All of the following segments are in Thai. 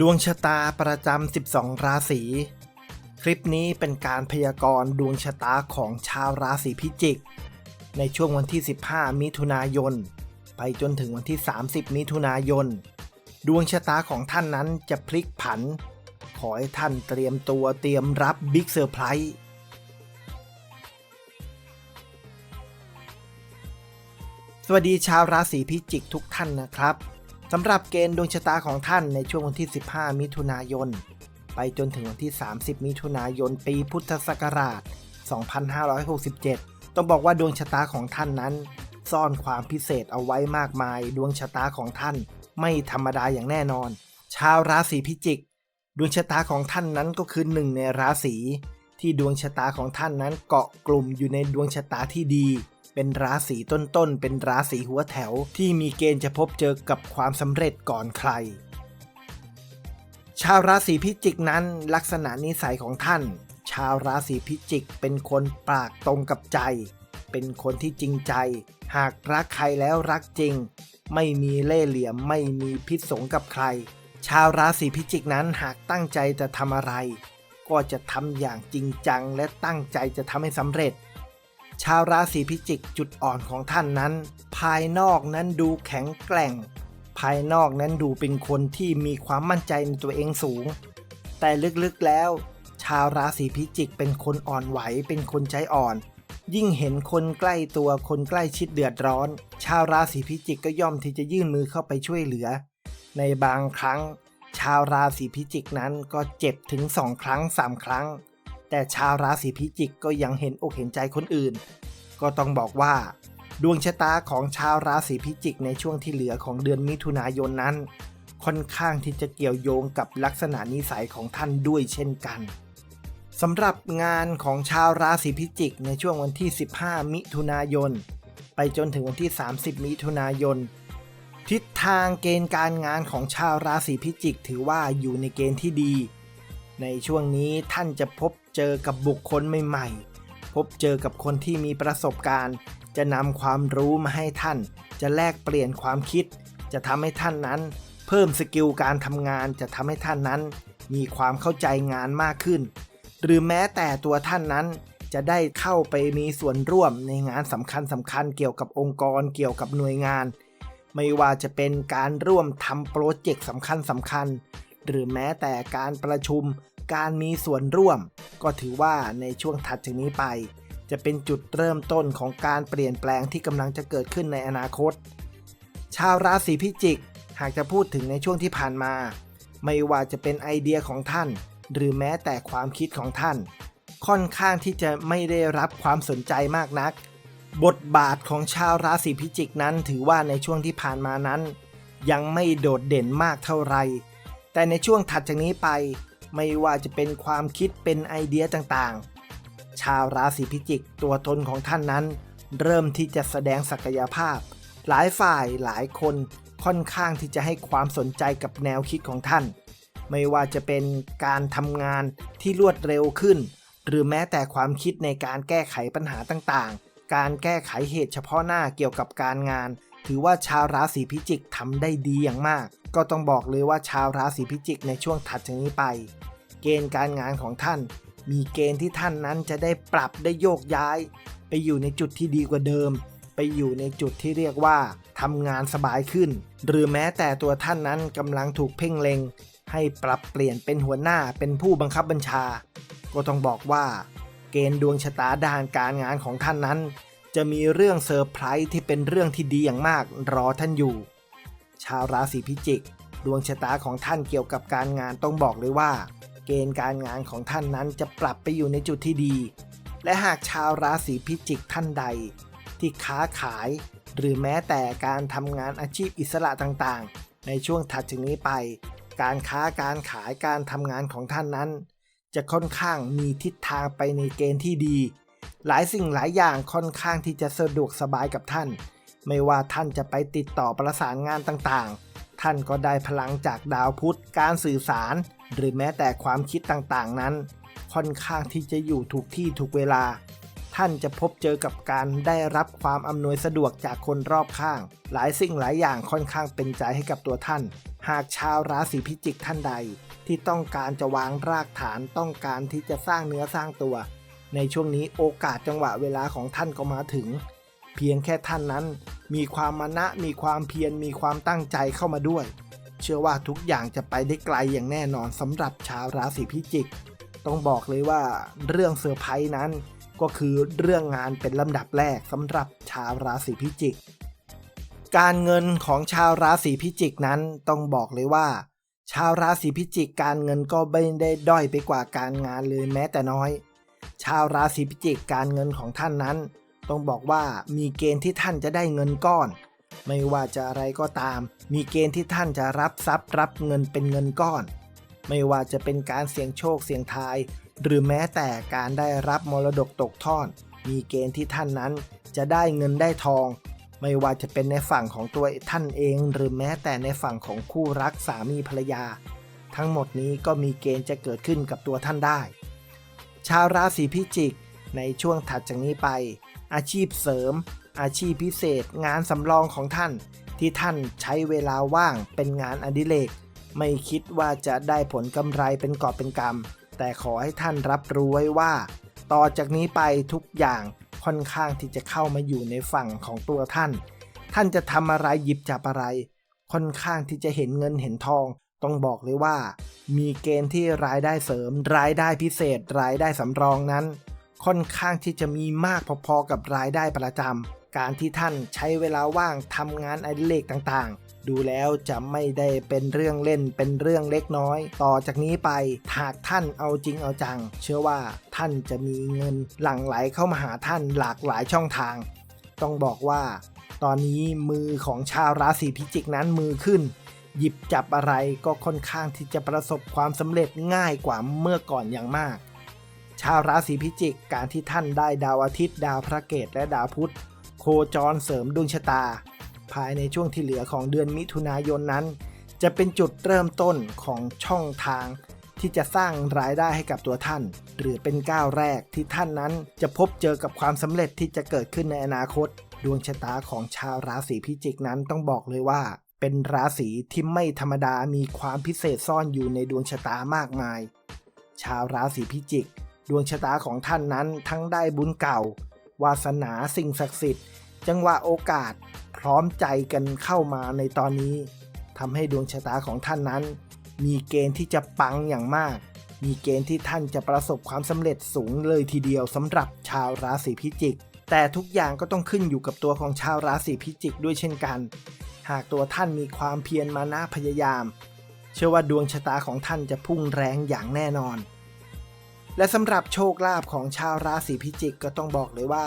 ดวงชะตาประจำ 12 ราศี คลิปนี้เป็นการพยากรณ์ดวงชะตาของชาวราศีพิจิก ในช่วงวันที่ 15 มิถุนายน ไปจนถึงวันที่ 30 มิถุนายน ดวงชะตาของท่านนั้นจะพลิกผัน ขอให้ท่านเตรียมตัวเตรียมรับบิ๊กเซอร์ไพรส์สวัสดีชาวราศีพิจิกทุกท่านนะครับ สำหรับเกณฑ์ดวงชะตาของท่านในช่วงวันที่ 15 มิถุนายน ไปจนถึงวันที่ 30 มิถุนายน ปีพุทธศักราช 2567 ต้องบอกว่าดวงชะตาของท่านนั้น ซ่อนความพิเศษเอาไว้มากมาย ดวงชะตาของท่าน ไม่ธรรมดาอย่างแน่นอน ชาวราศีพิจิก ดวงชะตาของท่านนั้นก็คือหนึ่งในราศีที่ดวงชะตาของท่านนั้นเกาะกลุ่มอยู่ในดวงชะตาที่ดี เป็นราศีต้นๆ เป็นราศีหัวแถว ที่มีเกณฑ์จะพบเจอกับความสำเร็จก่อนใคร ชาวราศีพิจิกนั้นลักษณะนิสัยของท่าน ชาวราศีพิจิกเป็นคนปากตรงกับใจ เป็นคนที่จริงใจ หากรักใครแล้วรักจริง ไม่มีเล่ห์เหลี่ยมไม่มีพิษสงกับใคร ชาวราศีพิจิกนั้นหากตั้งใจจะทำอะไร ก็จะทำอย่างจริงจังและตั้งใจจะทำให้สำเร็จ ชาวราศีพิจิกจุดอ่อนของท่านนั้น ภายนอกนั้นดูแข็งแกร่ง ภายนอกนั้นดูเป็นคนที่มีความมั่นใจในตัวเองสูง แต่ลึกๆแล้ว ชาวราศีพิจิกเป็นคนอ่อนไหวเป็นคนใจอ่อน ยิ่งเห็นคนใกล้ตัวคนใกล้ชิดเดือดร้อน ชาวราศีพิจิกก็ย่อมที่จะยื่นมือเข้าไปช่วยเหลือ ในบางครั้ง ชาวราศีพิจิกนั้นก็เจ็บถึงสองครั้งสามครั้ง แต่ชาวราศีพิจิกก็ยังเห็นอกเห็นใจคนอื่น ก็ต้องบอกว่า ดวงชะตาของชาวราศีพิจิกในช่วงที่เหลือของเดือนมิถุนายนนั้น ค่อนข้างที่จะเกี่ยวโยงกับลักษณะนิสัยของท่านด้วยเช่นกันสำหรับงานของชาวราศีพิจิกในช่วงวันที่ 15 มิถุนายน ไปจนถึงวันที่ 30 มิถุนายน ทิศทางเกณฑ์การงานของชาวราศีพิจิก ถือว่าอยู่ในเกณฑ์ที่ดี ในช่วงนี้ท่านจะพบ เจอกับบุคคลใหม่ๆ พบเจอกับคนที่มีประสบการณ์ จะนำความรู้มาให้ท่าน จะแลกเปลี่ยนความคิด จะทำให้ท่านนั้น เพิ่มสกิลการทำงาน จะทำให้ท่านนั้น มีความเข้าใจงานมากขึ้น หรือแม้แต่ตัวท่านนั้นจะได้เข้าไปมีส่วนร่วมในงานสำคัญสำคัญเกี่ยวกับองค์กรเกี่ยวกับหน่วยงาน ไม่ว่าจะเป็นการร่วมทำโปรเจกต์สำคัญสำคัญ หรือแม้แต่การประชุม การมีส่วนร่วม ก็ถือว่าในช่วงถัดจากนี้ไป จะเป็นจุดเริ่มต้นของการเปลี่ยนแปลงที่กำลังจะเกิดขึ้นในอนาคต ชาวราศีพิจิก หากจะพูดถึงในช่วงที่ผ่านมา ไม่ว่าจะเป็นไอเดียของท่าน หรือแม้แต่ความคิดของท่าน ค่อนข้างที่จะไม่ได้รับความสนใจมากนัก บทบาทของชาวราศีพิจิกนั้นถือว่าในช่วงที่ผ่านมานั้น ยังไม่โดดเด่นมากเท่าไหร่แต่ในช่วงถัดจากนี้ไป ไม่ว่าจะเป็นความคิดเป็นไอเดียต่างๆ ชาวราศีพิจิกตัวตนของท่านนั้น เริ่มที่จะแสดงศักยภาพ หลายฝ่ายหลายคนค่อนข้างที่จะให้ความสนใจกับแนวคิดของท่าน ไม่ว่าจะเป็นการทำงานที่รวดเร็วขึ้น หรือแม้แต่ความคิดในการแก้ไขปัญหาต่างๆ การแก้ไขเหตุเฉพาะหน้าเกี่ยวกับการงาน ถือว่าชาวราศีพิจิกทำได้ดีอย่างมาก ก็ต้องบอกเลยว่าชาวราศีพิจิกในช่วงถัดจากนี้ไป เกณฑ์การงานของท่าน มีเกณฑ์ที่ท่านนั้นจะได้ปรับได้โยกย้าย ไปอยู่ในจุดที่ดีกว่าเดิม ไปอยู่ในจุดที่เรียกว่าทำงานสบายขึ้น หรือแม้แต่ตัวท่านนั้นกำลังถูกเพ่งเล็ง ให้ปรับเปลี่ยนเป็นหัวหน้าเป็นผู้บังคับบัญชา ก็ต้องบอกว่า เกณฑ์ดวงชะตาด้านการงานของท่านนั้น จะมีเรื่องเซอร์ไพรส์ที่เป็นเรื่องที่ดีอย่างมากรอท่านอยู่ ชาวราศีพิจิก ดวงชะตาของท่านเกี่ยวกับการงานต้องบอกเลยว่า เกณฑ์การงานของท่านนั้นจะปรับไปอยู่ในจุดที่ดี และหากชาวราศีพิจิกท่านใด ที่ค้าขาย หรือแม้แต่การทำงานอาชีพอิสระต่างๆ ในช่วงถัดจากนี้ไป การค้าการขายการทำงานของท่านนั้น จะค่อนข้างมีทิศทางไปในเกณฑ์ที่ดี หลายสิ่งหลายอย่างค่อนข้างที่จะสะดวกสบายกับท่าน ไม่ว่าท่านจะไปติดต่อประสานงานต่างๆ ท่านก็ได้พลังจากดาวพุธการสื่อสาร หรือแม้แต่ความคิดต่างๆนั้น ค่อนข้างที่จะอยู่ถูกที่ถูกเวลา ท่านจะพบเจอกับการได้รับความอำนวยสะดวกจากคนรอบข้าง หลายสิ่งหลายอย่างค่อนข้างเป็นใจให้กับตัวท่าน หากชาวราศีพิจิกท่านใด ที่ต้องการจะวางรากฐานต้องการที่จะสร้างเนื้อสร้างตัว ในช่วงนี้โอกาสจังหวะเวลาของท่านก็มาถึง เพียงแค่ท่านนั้น มีความมานะมีความเพียรมีความตั้งใจเข้ามาด้วย เชื่อว่าทุกอย่างจะไปได้ไกลอย่างแน่นอนสำหรับชาวราศีพิจิก ต้องบอกเลยว่าเรื่องเซอร์ไพรส์นั้น ก็คือเรื่องงานเป็นลำดับแรกสำหรับชาวราศีพิจิก การเงินของชาวราศีพิจิกนั้นต้องบอกเลยว่า ชาวราศีพิจิกการเงินก็ไม่ได้ด้อยไปกว่าการงานเลยแม้แต่น้อย ชาวราศีพิจิกการเงินของท่านนั้น ต้องบอกว่ามีเกณฑ์ที่ท่านจะได้เงินก้อน ไม่ว่าจะอะไรก็ตาม มีเกณฑ์ที่ท่านจะรับทรัพย์ รับเงินเป็นเงินก้อน ไม่ว่าจะเป็นการเสี่ยงโชคเสี่ยงทาย หรือแม้แต่การได้รับมรดกตกทอด มีเกณฑ์ที่ท่านนั้นจะได้เงินได้ทอง ไม่ว่าจะเป็นในฝั่งของตัวท่านเอง หรือแม้แต่ในฝั่งของคู่รักสามีภรรยา ทั้งหมดนี้ก็มีเกณฑ์จะเกิดขึ้นกับตัวท่านได้ ชาวราศีพิจิกในช่วงถัดจากนี้ไป อาชีพเสริม อาชีพพิเศษ งานสำรองของท่าน ที่ท่านใช้เวลาว่างเป็นงานอดิเรก ไม่คิดว่าจะได้ผลกำไรเป็นกอบเป็นกำแต่ขอให้ท่านรับรู้ไว้ว่า ต่อจากนี้ไปทุกอย่างค่อนข้างที่จะเข้ามาอยู่ในฝั่งของตัวท่าน ท่านจะทำอะไรหยิบจับอะไร ค่อนข้างที่จะเห็นเงินเห็นทอง ต้องบอกเลยว่า มีเกณฑ์ที่รายได้เสริม รายได้พิเศษ รายได้สำรองนั้น ค่อนข้างที่จะมีมากพอๆกับรายได้ประจำการที่ท่านใช้เวลาว่างทำงานอดิเรกต่างๆ ดูแล้วจะไม่ได้เป็นเรื่องเล่นเป็นเรื่องเล็กน้อย ต่อจากนี้ไปหากท่านเอาจริงเอาจัง เชื่อว่าท่านจะมีเงินหลั่งไหลเข้ามาหาท่านหลากหลายช่องทาง ต้องบอกว่า ตอนนี้มือของชาวราศีพิจิกนั้นมือขึ้นหยิบจับอะไรก็ค่อนข้างที่จะประสบความสำเร็จง่ายกว่าเมื่อก่อนอย่างมาก ชาวราศีพิจิก การที่ท่านได้ดาวอาทิตย์ดาวพระเกตและดาวพุธ โคจรเสริมดวงชะตา ภายในช่วงที่เหลือของเดือนมิถุนายนนั้น จะเป็นจุดเริ่มต้นของช่องทาง ที่จะสร้างรายได้ให้กับตัวท่าน หรือเป็นก้าวแรกที่ท่านนั้นจะพบเจอกับความสำเร็จที่จะเกิดขึ้นในอนาคต ดวงชะตาของชาวราศีพิจิกนั้นต้องบอกเลยว่า เป็นราศีที่ไม่ธรรมดามีความพิเศษซ่อนอยู่ในดวงชะตามากมาย ชาวราศีพิจิก ดวงชะตาของท่านนั้นทั้งได้บุญเก่า วาสนาสิ่งศักดิ์สิทธิ์ จังหวะโอกาสพร้อมใจกันเข้ามาในตอนนี้ทำให้ดวงชะตาของท่านนั้น มีเกณฑ์ที่จะปังอย่างมาก มีเกณฑ์ที่ท่านจะประสบความสำเร็จสูงเลยทีเดียวสำหรับชาวราศีพิจิก แต่ทุกอย่างก็ต้องขึ้นอยู่กับตัวของชาวราศีพิจิกด้วยเช่นกัน หากตัวท่านมีความเพียรมานะพยายาม เชื่อว่าดวงชะตาของท่านจะพุ่งแรงอย่างแน่นอน และสำหรับโชคลาภของชาวราศีพิจิกก็ต้องบอกเลยว่า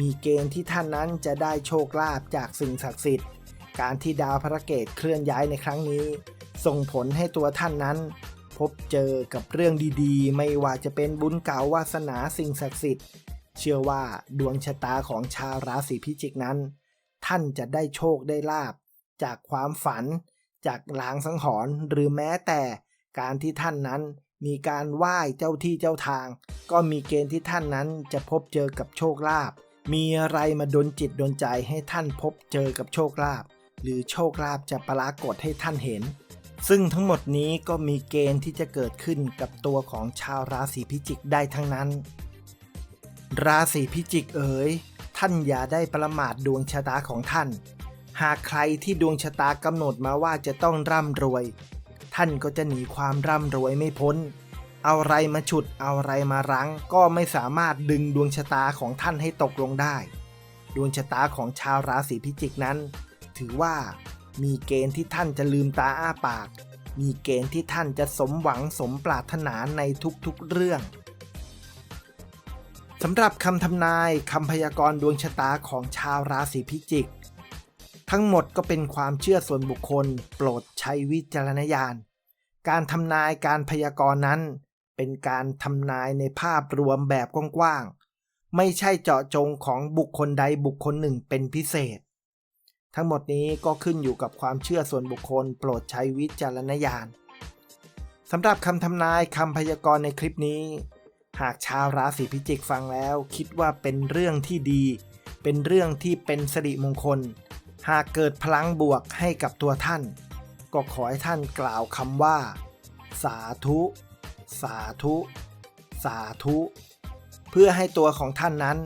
มีเกณฑ์ที่ท่านนั้นจะได้โชคลาภจากสิ่งศักดิ์สิทธิ์ การที่ดาวพระเกตเคลื่อนย้ายในครั้งนี้ ส่งผลให้ตัวท่านนั้น พบเจอกับเรื่องดีๆ ไม่ว่าจะเป็นบุญเก่าวาสนาสิ่งศักดิ์สิทธิ์ เชื่อว่าดวงชะตาของชาวราศีพิจิกนั้น ท่านจะได้โชคได้ลาบจากความฝัน จากลางสังหรณ์หรือแม้แต่การที่ท่านนั้น มีการไหว้เจ้าที่เจ้าทาง ก็มีเกณฑ์ที่ท่านนั้นจะพบเจอกับโชคลาภมีอะไรมาดนจิตดนใจให้ท่านพบเจอกับโชคลาภหรือโชคลาภจะปรากฏให้ท่านเห็น ซึ่งทั้งหมดนี้ก็มีเกณฑ์ที่จะเกิดขึ้นกับตัวของชาวราศีพิจิกได้ทั้งนั้น ราศีพิจิกเอ๋ยท่านอย่าได้ประมาทดวงชะตาของท่าน หากใครที่ดวงชะตากำหนดมาว่าจะต้องร่ำรวย ท่านก็จะหนีความร่ำรวยไม่พ้น เอาอะไรมาฉุดเอาอะไรมารั้ง ก็ไม่สามารถดึงดวงชะตาของท่านให้ตกลงได้ ดวงชะตาของชาวราศีพิจิกนั้น ถือว่ามีเกณฑ์ที่ท่านจะลืมตาอ้าปาก มีเกณฑ์ที่ท่านจะสมหวังสมปรารถนาในทุกๆเรื่องสำหรับคำทำนายคำพยากรณ์ดวงชะตาของชาวราศีพิจิก ทั้งหมดก็เป็นความเชื่อส่วนบุคคล โปรดใช้วิจารณญาณ การทำนายการพยากรณ์นั้น เป็นการทำนายในภาพรวมแบบกว้างๆ ไม่ใช่เจาะจงของบุคคลใดบุคคลหนึ่งเป็นพิเศษ ทั้งหมดนี้ก็ขึ้นอยู่กับความเชื่อส่วนบุคคล โปรดใช้วิจารณญาณสำหรับคำทำนายคำพยากรณ์ในคลิปนี้ หากชาวราศีพิจิกฟังแล้ว คิดว่าเป็นเรื่องที่ดี เป็นเรื่องที่เป็นสิริมงคล หากเกิดพลังบวกให้กับตัวท่าน ก็ขอให้ท่านกล่าวคำว่า สาธุ สาธุ สาธุ เพื่อให้ตัวของท่านนั้น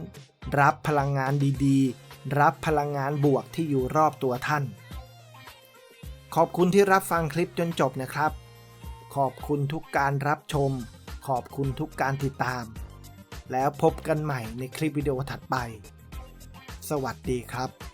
รับพลังงานดีๆ รับพลังงานบวกที่อยู่รอบตัวท่าน ขอบคุณที่รับฟังคลิปจนจบนะครับ ขอบคุณทุกการรับชม ขอบคุณทุกการติดตาม แล้วพบกันใหม่ในคลิปวิดีโอถัดไป สวัสดีครับ